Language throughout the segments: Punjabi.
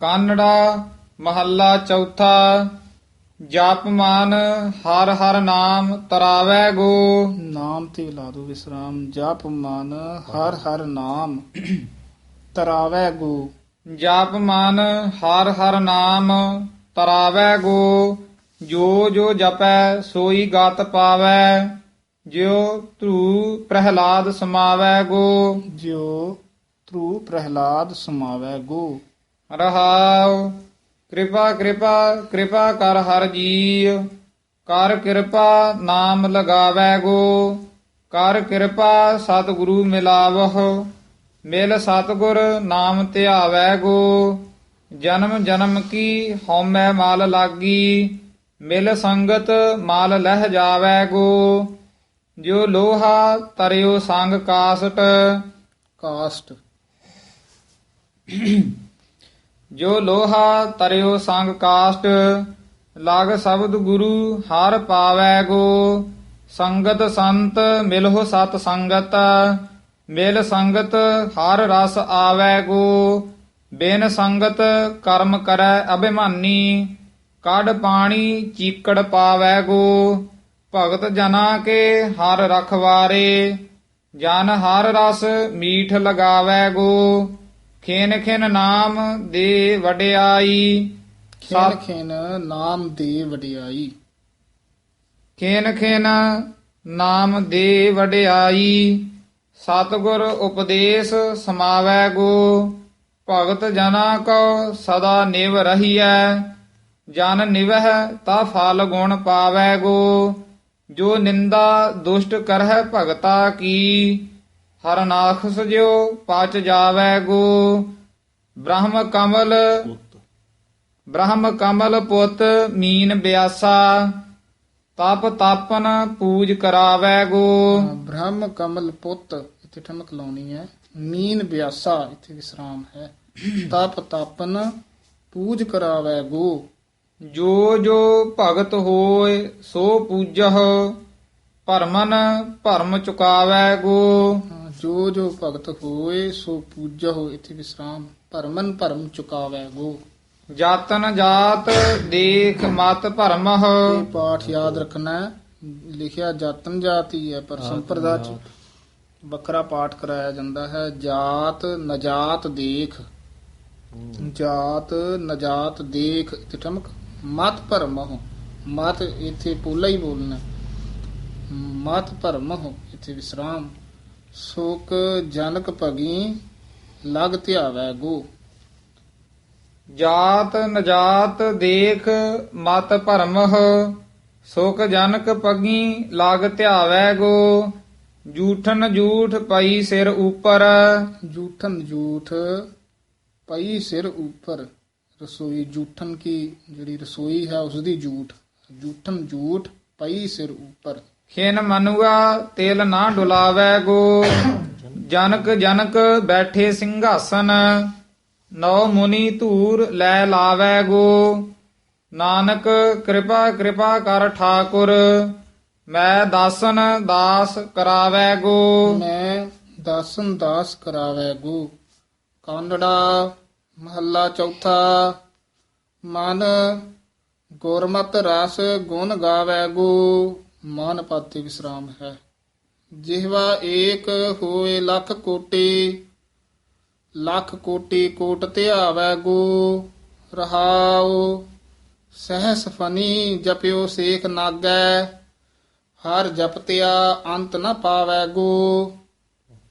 ਕਾਨੜਾ ਮਹੱਲਾ ਚੌਥਾ ਜਪ ਮਨ ਹਰ ਹਰ ਨਾਮ ਤਰਾਵੈ ਗੋ। ਨਾਮ ਤੇ ਲਾ ਦੋ ਵਿਸਰਾਮ ਜਪ ਮਨ ਹਰ ਹਰ ਨਾਮ ਤਰਾਵੈ ਗੋ। ਜਪ ਮਨ ਹਰ ਹਰ ਨਾਮ ਤਰਾਵੈ ਗੋ। ਜੋ ਜੋ ਜਪੈ ਸੋਈ ਗਤ ਪਾਵੈ ਜਿਉ ਧਰੂ ਪ੍ਰਹਿਲਾਦ ਸਮਾਵੈ ਗੋ। ਜਿਉ ਤ੍ਰੂ ਪ੍ਰਹਿਲਾਦ ਸਮਾਵੈ ਗੋ। ਰਹਾਉ। ਕਿਰਪਾ ਕਿਰਪਾ ਕਿਰਪਾ ਕਰ ਹਰ ਜੀਵ। ਕਰ ਕਿਰਪਾ ਨਾਮ ਲਗਾਵੈ ਗੋ। ਕਰ ਕਿਰਪਾ ਸਤਿਗੁਰੂ ਮਿਲਾਵਹੁ। ਮਿਲ ਸਤਿਗੁਰ ਨਾਮ ਧਿਆਵੈ ਗੋ। ਜਨਮ ਜਨਮ ਕੀ ਹਉਮੈ ਮਾਲ ਲਾਗੀ। ਮਿਲ ਸੰਗਤ ਮਾਲ ਲਹਿ ਜਾਵੈ ਗੋ। ਜੋ ਲੋਹਾ ਤਰਿਓ ਸੰਗ ਕਾਸਟ। ਕਾਸਟ। ਜੋ ਲੋਹਾ ਤਰਿਓ ਸੰਗ ਕਾਸਟ, ਲਗ ਸ਼ਬਦ ਗੁਰੂ ਹਰ ਪਾਵੈ ਗੋ। ਸੰਗਤ ਸੰਤ ਮਿਲਹੁ ਸਤ ਸੰਗਤ, ਮਿਲ ਸੰਗਤ ਹਰ ਰਸ ਆਵੈ ਗੋ। ਬਿਨ ਸੰਗਤ ਕਰਮ ਕਰੈ ਅਭਿਮਾਨੀ, ਕੱਢ ਪਾਣੀ ਚੀਕੜ ਪਾਵੈ ਗੋ। ਭਗਤ ਜਨਾ ਕੇ ਹਰ ਰਖਵਾਰੇ ਜਨ ਹਰ ਰਸ ਮੀਠ ਲਗਾਵੈ ਗੋ। ਖੇਨ ਖੇਨ ਨਾਮ ਦੇ ਵਡਿਆਈ। ਖੇਨ ਖੇਨ ਨਾਮ ਦੇ ਵਡਿਆਈ। ਖੇਨ ਖੇਨ ਨਾਮ ਦੇ ਵਡਿਆਈ। ਸਤਿਗੁਰ ਉਪਦੇਸ਼ ਸਮਾਵੈ ਗੋ। ਭਗਤ ਜਨਾ ਕੋ ਸਦਾ ਨਿਵ ਰਹੀਐ। ਜਨ ਨਿਵਹਿ ਤਾ ਫਲ ਗੁਣ ਪਾਵੈ ਗੋ। ਜੋ ਨਿੰਦਾ ਦੁਸ਼ਟ ਕਰਹਿ ਭਗਤਾ ਕੀ। ਹਰਨਾਖਸ ਜਿਉ ਪਚ ਜਾਵੈ ਗੋ। ਬ੍ਰਹਮ ਕਮਲ ਬ੍ਰਹਮ ਕਮਲ ਪੁੱਤ ਮੀਨ ਬਿਆਸਾ। ਤਪ ਤਾਪਨ ਪੂਜ ਕਰਾਵੈ ਗੋ। ਬ੍ਰਹਮ ਕਮਲ ਪੁੱਤ ਇੱਥੇ ਠਮਕ ਲਾਉਣੀ ਹੈ। ਮੀਨ ਬਿਆਸਾ ਇੱਥੇ ਵਿਸਰਾਮ ਹੈ। ਤਪ ਤਾਪਨ ਪੂਜ ਕਰਾਵੈ ਗੋ। ਜੋ ਜੋ ਭਗਤ ਹੋਏ ਸੋ ਪੂਜਹ। ਭਰਮਨ ਭਰਮ ਚੁਕਾਵੈ ਗੋ। ਜੋ ਜੋ ਭਗਤ ਹੋਏ ਸੋ ਪੂਜਹੁ ਇੱਥੇ ਵਿਸਰਾਮ। ਭਰਮਨ ਭਰਮ ਚੁਕਾਵੈ ਗੋ। ਜਾਤਨ ਜਾਤ ਦੇਖ ਮਤ ਭਰਮਹ। ਇਹ ਪਾਠ ਯਾਦ ਰੱਖਣਾ ਹੈ। ਲਿਖਿਆ ਜਾਤਨ ਜਾਤੀ ਹੈ ਪਰ ਸੰਪਰਦਾ ਚ ਵੱਖਰਾ ਪਾਠ ਕਰਾਇਆ ਜਾਂਦਾ ਹੈ। ਜਾਤ ਨਜਾਤ ਦੇਖ। ਜਾਤ ਨਜਾਤ ਦੇਖ ਤੇ ਠਮਕ। ਮਤ ਭਰਮਹੁ। ਮਤ ਇੱਥੇ ਪੋਲਾ ਹੀ ਬੋਲਣਾ। ਮਤ ਭਰਮਹੁ ਇੱਥੇ ਵਿਸਰਾਮ। ਸੁਖ ਜਨਕ ਭਗੀ, ਲਗ ਧਿਆਵੈ ਗੋ। ਜਾਤ ਨਜਾਤ ਦੇਖ, ਮਤ ਭਰਮਹ ਸੁਖ ਜਨਕ ਪਗੀ ਲਾਗ ਧਿਆਵੈ ਗੋ। ਜੂਠਨ ਜੂਠ ਪਈ ਸਿਰ ਉਪਰ। ਜੂਠਨ ਜੂਠ ਪਈ ਸਿਰ ਉੱਪਰ। ਰਸੋਈ ਜੂਠਨ ਕੀ, ਜਿਹੜੀ ਰਸੋਈ ਹੈ ਉਸ ਦੀ ਜੂਠ। ਜੂਠਨ ਜੂਠ ਪਈ ਸਿਰ ਉੱਪਰ। ਖਿਨ ਮਨੁਆ, ਤੇਲ ਨਾ ਡੁਲਾਵੈ ਗੋ। ਜਨਕ ਜਨਕ ਬੈਠੇ ਸਿੰਘਾਸਨ, ਨੌ ਮੁਨੀ ਧੂਰ ਲੈ ਲਾਵੈ ਗੋ। ਨਾਨਕ ਕਿਰਪਾ ਕਿਰਪਾ ਕਰ ਠਾਕੁਰ, ਮੈਂ ਦਾਸਨ ਦਾਸ ਕਰਾਵੈ ਗੋ। ਮੈਂ ਦਾਸਨ ਦਾਸ ਕਰਾਵੈ ਗੋ। ਕਾਂਡੜਾ, ਮਹੱਲਾ ਚੌਥਾ, ਮਨ ਗੁਰਮਤ ਰਸ ਗੁਣ ਗਾਵੈ ਗੋ। ਮਨ ਪਾਤੀ ਵਿਸਰਾਮ ਹੈ। ਜਿਹਵਾ ਏਕ ਹੋਏ ਲੱਖ ਕੋਟੀ ਲੱਖ ਕੋਟੀ ਕੋਟ ਧਿਆਵੈ ਗੋ, ਰਹਾਉ ਸਹਸ ਫਨੀ ਜਪਿਓ ਸੇਖ ਨਾਗੈ, ਹਰ ਜਪਤਿਆ ਅੰਤ ਨ ਪਾਵੈ ਗੋ।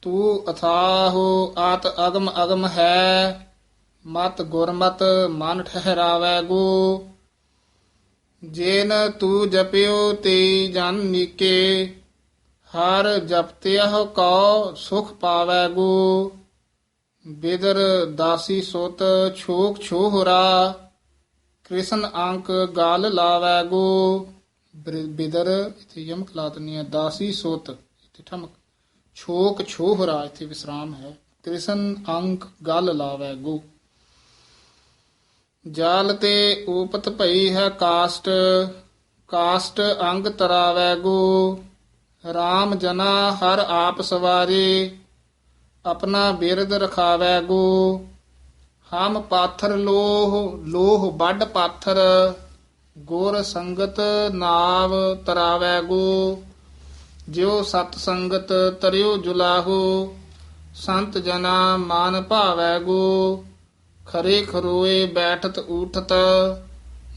ਤੂੰ ਅਥਾਹੋ ਆਤ ਅਗਮ ਅਗਮ ਹੈ, ਮਤ ਗੁਰਮਤ ਮਨ ਠਹਿਰਾਵੈ ਗੋ। ਜੇਨ ਤੂੰ ਜਪਿਓ ਤੇ ਜਨ ਨੀਕੇ, ਹਰ ਜਪਤਿਆ ਕਉ ਸੁਖ ਪਾਵੈ ਗੋ। ਬਿਦਰ ਦਾਸੀ ਸੁਤ ਛੋਕ ਛੋਹਰਾ, ਕ੍ਰਿਸ਼ਨ ਅੰਕ ਗਾਲ ਲਾਵੈ ਗੋ। ਬਿਰ- ਬਿਦਰ, ਇਥੇ ਯਮਕ ਲਾਤਨੀ ਹੈ, ਦਾਸੀ ਸੁਤ, ਇਥੇ ਠਮਕ। ਛੋਕ ਛੋਹਰਾ, ਇਥੇ ਵਿਸਰਾਮ ਹੈ। ਕ੍ਰਿਸ਼ਨ ਅੰਕ ਗਲ ਲਾਵੈ ਗੋ। ਜਾਲ ਤੇ ਊਪਤ ਭਈ ਹੈ ਕਾਸਟ ਕਾਸਟ ਅੰਗ ਤਰਾਵੈ ਗੋ। RAM ਜਨਾ ਹਰ ਆਪ ਸਵਾਰੇ, ਆਪਣਾ ਬਿਰਦ ਰਖਾਵੈ ਗੋ। ਹਮ ਪਾਥਰ ਲੋਹ ਲੋਹ ਵੱਡ ਪਾਥਰ, ਗੁਰ ਸੰਗਤ ਨਾਵ ਤਰਾਵੈ ਗੋ। ਜਿਉ ਸਤ ਸੰਗਤ ਤਰਿਓ ਜੁਲਾਹੋ, ਸੰਤ ਜਨਾ ਮਾਨ ਭਾਵੈ ਗੋ। ਖਰੇ ਖਰੋਏ ਬੈਠਤ ਊਠਤ,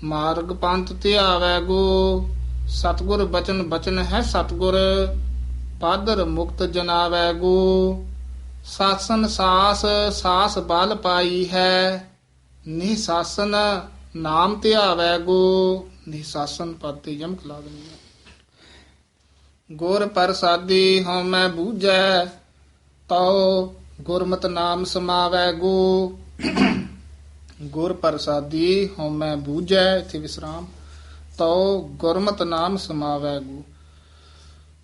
ਮਾਰਗ ਪੰਥ ਧਿਆਵੈ ਗੋ। ਸਤਗੁਰ ਬਚਨ ਬਚਨ ਹੈ ਸਤਗੁਰ, ਪਾਦਰ ਮੁਕਤ ਜਨਾਵੈ ਗੋ। ਸਾਸਨ ਸਾਸ ਸਾਸ ਬਲ ਪਾਈ ਹੈ। ਨਿਸਾਸਨ ਨਾਮ ਧਿਆਵੈ ਗੋ। ਨਿਸਾਸਨ ਪਦ ਤੇ ਯਮਕ ਲਾ ਦੇਣੀ ਹੈ। ਗੁਰ ਪ੍ਰਸਾਦੀ ਹਉ ਮੈਂ ਬੂਝੈ, ਤਉ ਗੁਰਮਤਿ ਨਾਮ ਸਮਾਵੈ ਗੋ। ਗੁਰ ਪ੍ਰਸਾਦੀ ਹਉ ਮੈਂ ਬੂਝੈ, ਇਥੇ ਵਿਸਰਾਮ। ਤਉ ਗੁਰਮਤ ਨਾਮ ਸਮਾਵੈ ਗੋ।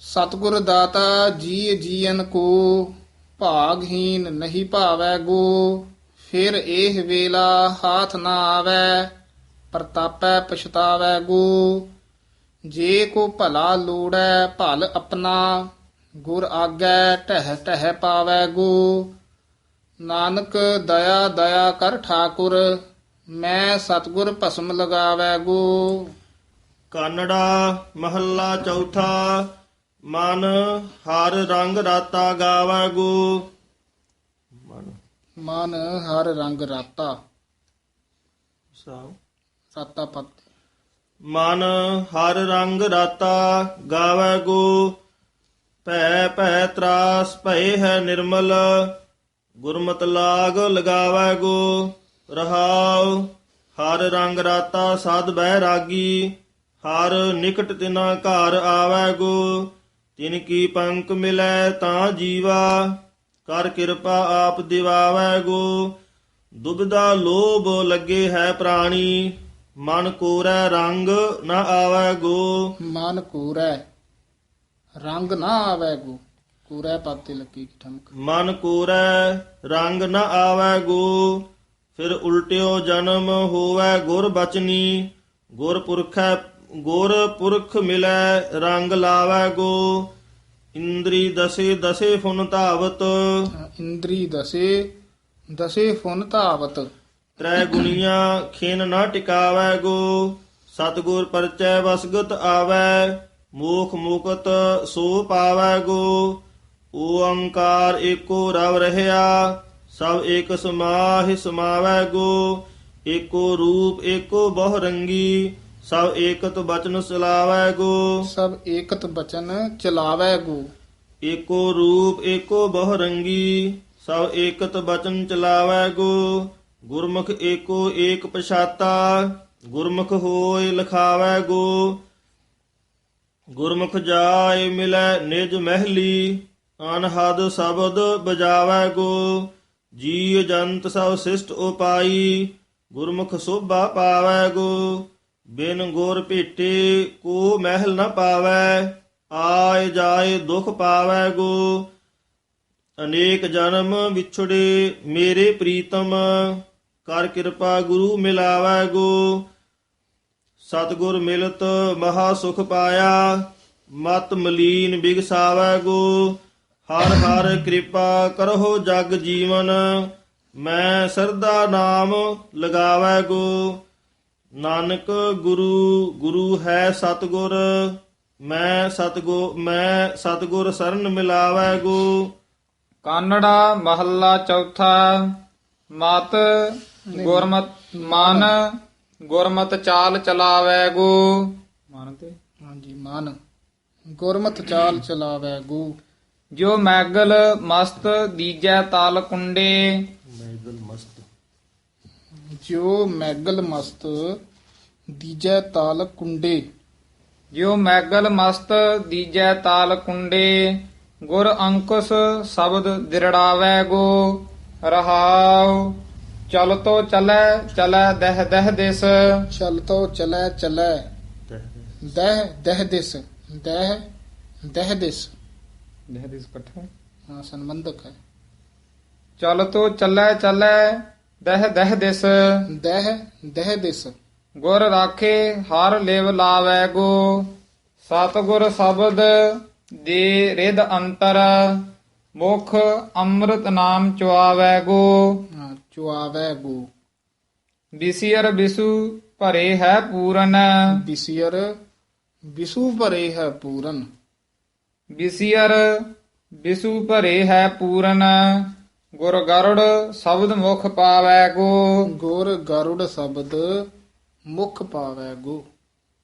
ਸਤਿਗੁਰ ਦਾਤਾ ਜੀ ਜੀਵਨ ਕੋ, ਭਾਗਹੀਨ ਨਹੀਂ ਭਾਵੈ ਗੋ। ਫਿਰ ਇਹ ਵੇਲਾ ਹਾਥ ਨਾ ਆਵੈ, ਪ੍ਰਤਾਪੈ ਪਛਤਾਵੈ ਗੋ। ਜੇ ਕੋ ਭਲਾ ਲੋੜੈ, ਭਲ ਆਪਣਾ। ਗੁਰ ਆਗੈ ਟਹਿ ਟਹਿ ਪਾਵੈ ਗੋ। ਨਾਨਕ ਦਇਆ ਦਇਆ ਕਰ ਠਾਕੁਰ ਮੈਂ ਸਤਗੁਰ ਭਸਮ ਲਗਾਵੈ ਗੋ। ਕਾਨੜਾ ਮਹੱਲਾ ਚੌਥਾ ਮਨ ਹਰ ਰੰਗ ਰਾਤਾ ਗਾਵੈ ਗੋ। ਮਨ। ਮਨ ਹਰ ਰੰਗ ਰਾਤਾ। ਸਾਉ ਰਾਤਾ ਪਤ। ਮਨ ਹਰ ਰੰਗ ਰਾਤਾ ਗਾਵੈ ਗੋ। ਭੈ ਭੈ ਤਰਾਸ ਭਏ ਹੈ ਨਿਰਮਲ। ਗੁਰਮਤ ਲਾਗ ਲਗਾਵੈ ਗੋ ਰਹਾਉ, ਹਰ ਰੰਗ ਰਾਤਾ ਸਾਧ ਬਹਿ ਰਾਗੀ, ਹਰ ਨਿਕਟ ਤਿਨਾ ਘਰ ਆਵੈ ਗੋ ਤਿਨ ਕੀ ਪੰਕ ਮਿਲੈ ਤਾਂ ਜੀਵਾ, ਕਰ ਕਿਰਪਾ ਆਪ ਦਿਵਾਵੈ ਗੋ ਦੁਬਦਾ ਲੋਭ ਲੱਗੇ ਹੈ ਪ੍ਰਾਣੀ, ਮਨ ਕੋਰੈ ਰੰਗ ਨਾ ਆਵੈ ਗੋ ਮਨ ਕੂਰੈ, ਰੰਗ ਨਾ ਆਵੈ ਗੋ ਕੂਰੈ ਪਦ ਤੇ ਲੱਗੀ ਠਮਕ। ਮਨ ਕੋਰੈ ਰੰਗ ਨ ਆਵੈ ਗੋ ਫਿਰ ਉਲਟਿਓ ਜਨਮ ਹੋਵੈ ਗੁਰ ਬਚਨੀ। ਗੁਰ ਪੁਰਖੈ ਗੁਰ ਪੁਰਖ ਮਿਲੈ ਰੰਗ ਲਾਵੈ ਗੋ। ਇੰਦਰੀ ਦਸੇ ਦਸੇ ਫੁਨ ਧਾਵਤ। ਇੰਦਰੀ ਦਸੇ ਦਸੇ ਫੁਨ ਧਾਵਤ। ਤ੍ਰੈ ਗੁਣੀਆਂ ਖਿਨ ਨਾ ਟਿਕਾਵੈ ਗੋ। ਸਤਗੁਰ ਪਰਚੈ ਵਸਗਤ ਆਵੈ ਮੋਖ ਮੁਕਤ ਸੋ ਪਾਵੈ ਗੋ। ਓੰਕਾਰ ਏਕੋ ਰਵ ਰਹਿਆ ਸਭ ਏਕ ਸਮਾਹਿ ਸਮਾਵੈ ਗੋ ਏਕੋ ਰੂਪ ਏਕੋ ਬਹੁ ਰੰਗੀ ਸਭ ਏਕਤ ਬਚਨ ਸਲਾਵੈ ਗੋ। ਸਭ ਏਕਤ ਬਚਨ ਚਲਾਵੈ ਗੋ। ਏਕੋ ਰੂਪ ਏਕੋ ਬਹੁ ਰੰਗੀ ਸਭ ਏਕਤ ਬਚਨ ਚਲਾਵੈ ਗੋ। ਗੁਰਮੁਖ ਏਕੋ ਏਕ ਪਛਾਤਾ ਗੁਰਮੁਖ ਹੋਇ ਲਖਾਵੈ ਗੋ। ਗੁਰਮੁਖ ਜਾਏ ਮਿਲੈ ਨਿਜ ਮਹਿਲੀ ਅਨਹਦ ਸ਼ਬਦ ਬਜਾਵੈ ਗੋ ਜੀ ਜੰਤ ਸਭ ਸਿਸ਼ਟ ਉਪਾਈ, ਗੁਰਮੁਖ ਸੋਭਾ ਪਾਵੈ ਗੋ ਬਿਨ ਗੁਰ ਭੇਟੇ ਕੋ ਮਹਿਲ ਨ ਪਾਵੈ, ਆਏ ਜਾਏ ਦੁਖ ਪਾਵੈ ਗੋ ਅਨੇਕ ਜਨਮ ਵਿਛੜੇ ਮੇਰੇ ਪ੍ਰੀਤਮ, ਕਰ ਕਿਰਪਾ ਗੁਰੂ ਮਿਲਾਵੈ ਗੋ ਸਤਗੁਰ ਮਿਲਤ ਮਹਾ ਸੁਖ ਪਾਇਆ, ਮਤ ਮਲੀਨ ਬਿਗਸਾਵੈ ਗੋ ਹਰ ਹਰ ਕਿਰਪਾ ਕਰਹੁ ਜਗ ਜੀਵਨ ਮੈਂ ਸਰਦਾ ਨਾਮ ਲਗਾਵੈ ਗੋ। ਨਾਨਕ ਗੁਰੂ ਗੁਰੂ ਹੈ ਸਤਗੁਰ ਮੈਂ ਸਤਗੁਰ ਮੈਂ ਸਤਗੁਰ ਸਰਨ ਮਿਲਾਵੈ ਗੋ। ਕਾਨੜਾ ਮਹੱਲਾ ਚੌਥਾ ਮਤ ਗੁਰਮਤ ਮਨ ਗੁਰਮਤ ਚਾਲ ਚਲਾਵੈ ਗੋ। ਮਨ ਤੇ ਹਾਂਜੀ ਮਨ। ਗੁਰਮਤ ਚਾਲ ਚਲਾਵੈ ਗੋ। ਜੋ ਮੈਗਲ ਮਸਤ ਦੀਜੈ ਤਲ ਕੁੰਡੇ। ਮੈਗਲ ਮਸਤ। ਜੋ ਮੈਗਲ ਮਸਤ ਦੀਜੈ ਤਾਲ ਕੁੰਡੇ। ਜੋ ਮੈਗਲ ਮਸਤ ਦੀਜੈ ਤਾਲ ਕੁੰਡੇ ਗੁਰ ਅੰਕੁਸ ਸ਼ਬਦ ਦਿਰੜਾਵੈ ਗੋ। ਰਹਾਉ ਚਲ ਤੋ ਚਲੈ ਚਲੈ ਦਹ ਦਹ ਦਿਸ। ਚਲ ਤੋ ਚਲੈ ਚਲੈ। ਦਹ ਦਹ ਦਿਸ ਦਹ ਦਹ ਦਿਸ। ਦਹ ਦਿਸ ਇਕੱਠਾ ਹਾਂ ਸੰਬੰਧਕ ਹੈ। ਚਲ ਤੋ ਚਲੈ ਚਲੈ ਦਹ ਦਹ ਦਿਸ। ਦਹ ਦਹ ਦਿਸ। ਗੁਰ ਰਾਖੇ ਹਰ ਲਿਵ ਲਾਵੈ ਗੋ। ਸਤਿਗੁਰ ਸ਼ਬਦ ਦੇ ਰਿਦ ਅੰਤਰ। ਮੁਖ ਅੰਮ੍ਰਿਤ ਨਾਮ ਚੁਆਵੈ ਗੋ। ਚੁਆਵੈ ਗੋ। ਬਿਸਿਅਰ ਬਿਸੂ ਭਰੇ ਹੈ ਪੂਰਨ। ਬਿਸਿਅਰ ਬਿਸੂ ਭਰੇ ਹੈ ਪੂਰਨ। ਬਿਸਿਅਰ ਬਿਸੂ ਭਰੇ ਹੈ ਪੂਰਨ ਗੁਰ ਗਰੁੜ ਸ਼ਬਦ ਮੁਖ ਪਾਵੈ ਗੋ। ਗੁਰ ਗਰੁੜ ਸ਼ਬਦ ਮੁਖ ਪਾਵੈ ਗੋ।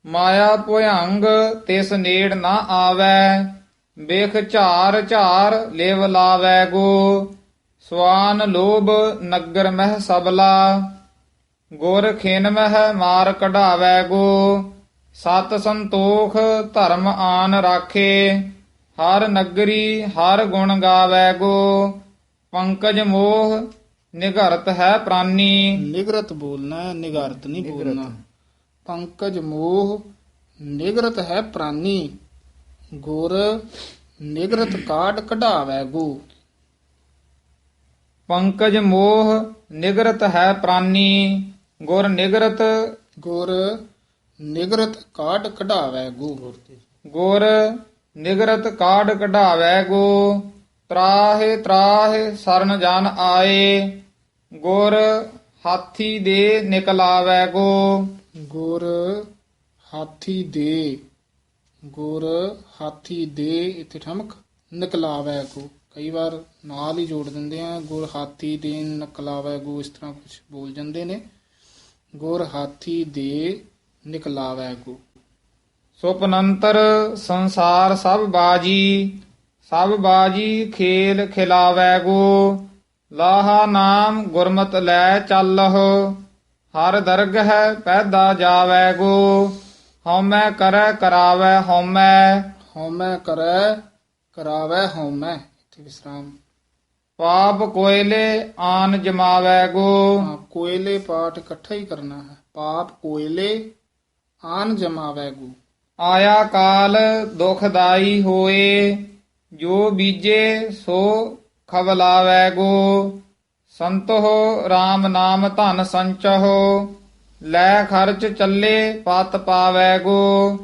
ਮਾਇਆ ਭੁਯੰਗ ਤਿਸ ਨੇੜ ਨਾ ਆਵੈ ਵੇਖ ਝਾਰ ਝਾਰ ਲੇਵ ਲਾਵੈ ਗੋ। ਸਵਾਨ ਲੋਭ ਨਗਰ ਮਹਿ ਸਬਲਾ ਗੁਰ ਖਿਨ ਮਹਿ ਮਾਰ ਕਢਾਵੈ ਗੋ। ਸਤ ਸੰਤੋਖ ਧਰਮ ਆਨ ਰਾਖੇ ਹਰ ਨਗਰੀ ਹਰ ਗੁਣ ਗਾਵੈ ਗੋ ਪੰਕਜ ਮੋਹ ਨਿਗਰਤ ਹੈ ਪ੍ਰਾਨੀ। ਨਿਗਰਤ ਬੋਲਣਾ ਹੈ, ਨਿਗਾਰਤ ਨਹੀਂ ਬੋਲਣਾ। ਪੰਕਜ ਮੋਹ ਨਿਗਰਤ ਹੈ ਪ੍ਰਾਨੀ। ਗੁਰ ਨਿਗਰਤ ਕਾਟ ਕਢਾਵੈ ਗੋ ਪੰਕਜ ਮੋਹ ਨਿਗਰਤ ਹੈ ਪ੍ਰਾਨੀ। ਗੁਰ ਨਿਗਰਤ ਗੁਰ ਨਿਗਰਤ ਕਾਟ ਕਢਾਵੈ ਗੋ ਗੁਰ ਨਿਗਰਤ ਕਾਢ ਕਢਾਵੈ ਗੋ, ਤਰਾਹੇ ਤਰਾਹੇ ਸਰਨ ਜਨ ਆਏ, ਗੁਰ ਹਾਥੀ ਦੇ ਨਿਕਲਾਵੈ ਗੋ। ਗੁਰ ਹਾਥੀ ਦੇ, ਗੁਰ ਹਾਥੀ ਦੇ ਇੱਥੇ ਠਮਕ ਨਿਕਲਾਵੈ ਗੋ। ਕਈ ਵਾਰ ਨਾਲ ਹੀ ਜੋੜ ਦਿੰਦੇ ਆ, ਗੁਰ ਹਾਥੀ ਦੇ ਨਿਕਲਾਵੈ ਗੋ, ਇਸ ਤਰ੍ਹਾਂ ਕੁਝ ਬੋਲ ਜਾਂਦੇ ਨੇ। ਗੁਰ ਹਾਥੀ ਦੇ ਨਿਕਲਾਵੈ ਗੋ। ਸੁਪਨੰਤਰ ਸੰਸਾਰ ਸਭ ਬਾਜੀ ਸਭ ਬਾਜੀ ਖੇਲ ਖਿਲਾਵੈ ਗੋ। ਲਾਹਾ ਨਾਮ ਗੁਰਮਤ ਲੈ ਚੱਲਹੁ ਹਰ ਦਰਗਹਿ ਪੈਦਾ ਜਾਵੈ ਗੋ। ਹਉਮੈ ਕਰੈ ਕਰਾਵੈ ਹਉਮੈ। ਹਉਮੈ ਕਰੈ ਕਰਾਵੈ ਹਉਮੈ। ਇੱਥੇ ਵਿਸਰਾਮ। ਪਾਪ ਕੋਇਲੇ ਆਨ ਜਮਾਵੈ ਗੋ। ਹਾਂ, ਕੋਇਲੇ ਪਾਠ ਇਕੱਠਾ ਹੀ ਕਰਨਾ ਹੈ। ਪਾਪ ਕੋਇਲੇ ਆਨ ਜਮਾਵੈ ਗੋ। ਆਇਆ ਕਾਲ ਦੁਖਦਾਈ ਹੋਏ ਜੋ ਬੀਜੇ ਸੋ ਖਵਲਾਵੈ ਗੋ। ਸੰਤੋ RAM ਨਾਮ ਧਨ ਸੰਚਹੁ ਲੈ ਖਰਚ ਚੱਲੇ ਪਤ ਪਾਵੈ ਗੋ।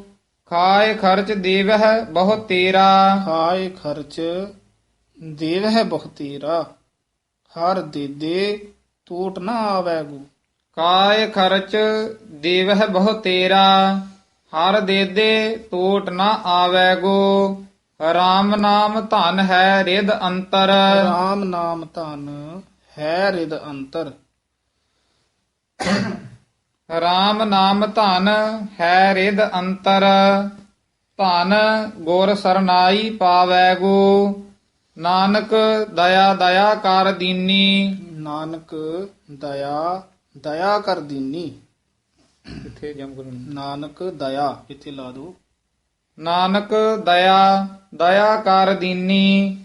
ਖਾਏ ਖਰਚ ਦੇਵਹਿ ਬਹੁ ਤੇਰਾ। ਹਾਏ ਖਰਚ ਦੇਵ ਹੈ ਬਹੁਤੇਰਾ ਹਰ ਦੇ ਦੇ ਟੋਟ ਨਾ ਆਵੈ ਗੋ। ਕਾਏ ਖਰਚ ਦੇਵਹਿ ਬਹੁ ਤੇਰਾ। ਹਰ ਦੇ ਦੇ ਟੋਟ ਨਾ ਆਵੈ ਗੋ। RAM ਨਾਮ ਧਨ ਹੈ ਰਿਦ ਅੰਤਰ। ਰਾਮ ਨਾਮ ਧਨ ਹੈ ਰਿਦ ਅੰਤਰ। RAM ਨਾਮ ਧਨ ਹੈ ਰਿਦ ਅੰਤਰ। ਧਨ ਗੁਰ ਸਰਨਾਈ ਪਾਵੈ ਗੋ। ਨਾਨਕ ਦਇਆ ਦਇਆ ਕਰ ਦੀਨੀ। ਨਾਨਕ ਦਇਆ ਦਇਆ ਕਰ ਦੀਨੀ। ਕਿੱਥੇ ਜਮ ਕਰਨੀ ਨਾਨਕ ਦਇਆ ਇੱਥੇ ਲਾ ਦੋ ਨਾਨਕ ਦਇਆ ਦਇਆ ਕਰ ਦੀਨੀ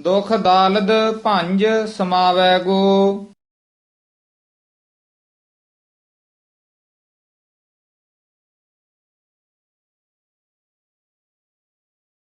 ਦੁਖ ਦਾਲਦ ਭੰਜ ਸਮਾਵੈ ਗੋ।